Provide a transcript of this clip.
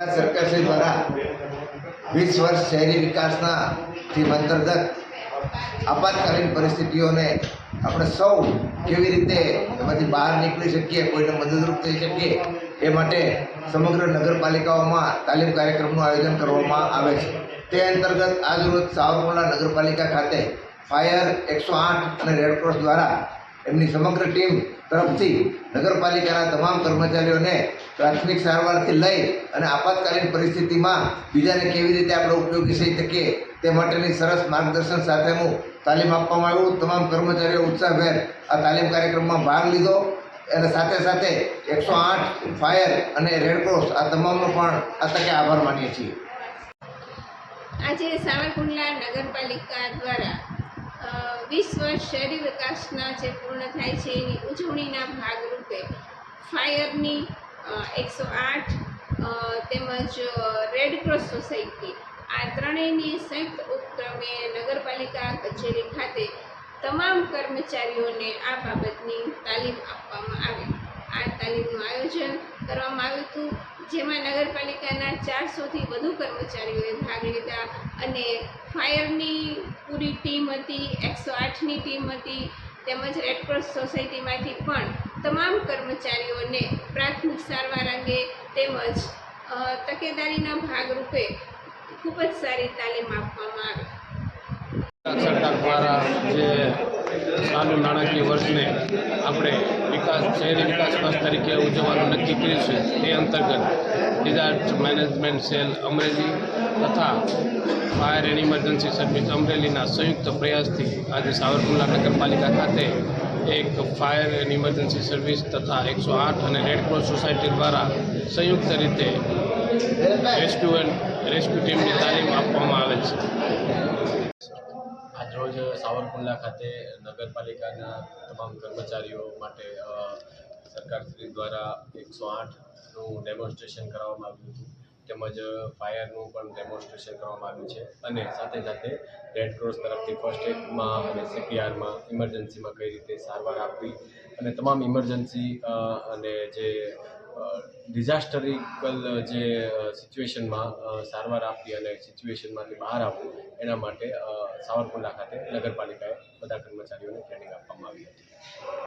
સરકારશ્રી દ્વારા વીસ વર્ષ શહેરી વિકાસના થીમ અંતર્ગત આપાતકાલીન પરિસ્થિતિઓને આપણે સૌ કેવી રીતે એમાંથી બહાર નીકળી શકીએ, કોઈને મદદરૂપ થઈ શકીએ, એ માટે સમગ્ર નગરપાલિકાઓમાં તાલીમ કાર્યક્રમનું આયોજન કરવામાં આવે છે. તે અંતર્ગત આજરોજ સાવરકુંડલા નગરપાલિકા ખાતે ફાયર એકસો આઠ અને રેડક્રોસ દ્વારા એમની સમગ્ર ટીમ તરફથી નગરપાલિકાના તમામ કર્મચારીઓને પ્રાથમિક સારવારથી લઈ અને આપાતકાલીન પરિસ્થિતિમાં બીજાને કેવી રીતે આપણે ઉપયોગી થઈ શકીએ તે માટેની સરસ માર્ગદર્શન સાથેનું તાલીમ આપવામાં આવ્યું. તમામ કર્મચારીઓ ઉત્સાહભેર આ તાલીમ કાર્યક્રમમાં ભાગ લીધો અને સાથે સાથે એકસો આઠ ફાયર અને રેડક્રોસ આ તમામનો પણ આ તકે આભાર માનીએ છીએ. આજે સાવરકુંડલા નગરપાલિકા દ્વારા વર્ષ શહેરી વિકાસના જે પૂર્ણ થાય છે, એની ઉજવણીના ભાગરૂપે ફાયરની એકસો આઠ તેમજ રેડ ક્રોસ સોસાયટી આ ત્રણેયની સંયુક્ત ઉપક્રમે નગરપાલિકા, કચેરી ખાતે તમામ કર્મચારીઓને આ બાબતની તાલીમ આપવામાં આવી. આ તાલીમનું આયોજન કરવામાં આવ્યું હતું, જેમાં નગરપાલિકાના ચારસોથી વધુ કર્મચારીઓએ ભાગ લીધા અને ફાયરની પૂરી ટીમ હતી આઠની ટીમ હતી તેમજ રેડક્રોસ સોસાયટીમાંથી પણ તમામ કર્મચારીઓને પ્રાથમિક સારવાર અંગે તેમજ તકેદારીના ભાગરૂપે ખૂબ જ સારી તાલીમ આપવામાં આવી. સરકાર દ્વારા જે ચાલુ નાણાકીય વર્ષને આપણે વિકાસ, શહેરી વિકાસ વર્ષ તરીકે ઉજવવાનું નક્કી કર્યું છે, તે અંતર્ગત ડિઝાસ્ટર મેનેજમેન્ટ સેલ અમરેલી તથા ફાયર એન્ડ ઇમરજન્સી સર્વિસ અમરેલીના સંયુક્ત પ્રયાસથી આજે સાવરકુંડલા નગરપાલિકા ખાતે એક ફાયર એન્ડ ઇમરજન્સી સર્વિસ તથા એકસો આઠ અને રેડક્રોસ સોસાયટી દ્વારા સંયુક્ત રીતે રેસ્ક્યુ એન્ડ રેસ્ક્યુ ટીમની તાલીમ આપવામાં આવે છે. આજરોજ સાવરકુંડલા ખાતે નગરપાલિકાના તમામ કર્મચારીઓ માટે સરકારશ્રી દ્વારા એકસો આઠનું ડેમોન્સ્ટ્રેશન કરવામાં આવ્યું હતું. તેમજ ફાયરનું પણ ડેમોન્સ્ટ્રેશન કરવામાં આવ્યું છે અને સાથે સાથે રેડ ક્રોસ તરફથી ફર્સ્ટ એડમાં અને સીપીઆરમાં ઇમરજન્સીમાં કઈ રીતે સારવાર આપવી અને તમામ ઇમરજન્સી અને જે ડિઝાસ્ટરિકલ જે સિચ્યુએશનમાં સારવાર આપવી અને સિચ્યુએશનમાંથી બહાર આવવું, એના માટે સાવરકુંડલા ખાતે નગરપાલિકાએ બધા કર્મચારીઓને ટ્રેનિંગ આપવામાં આવી હતી.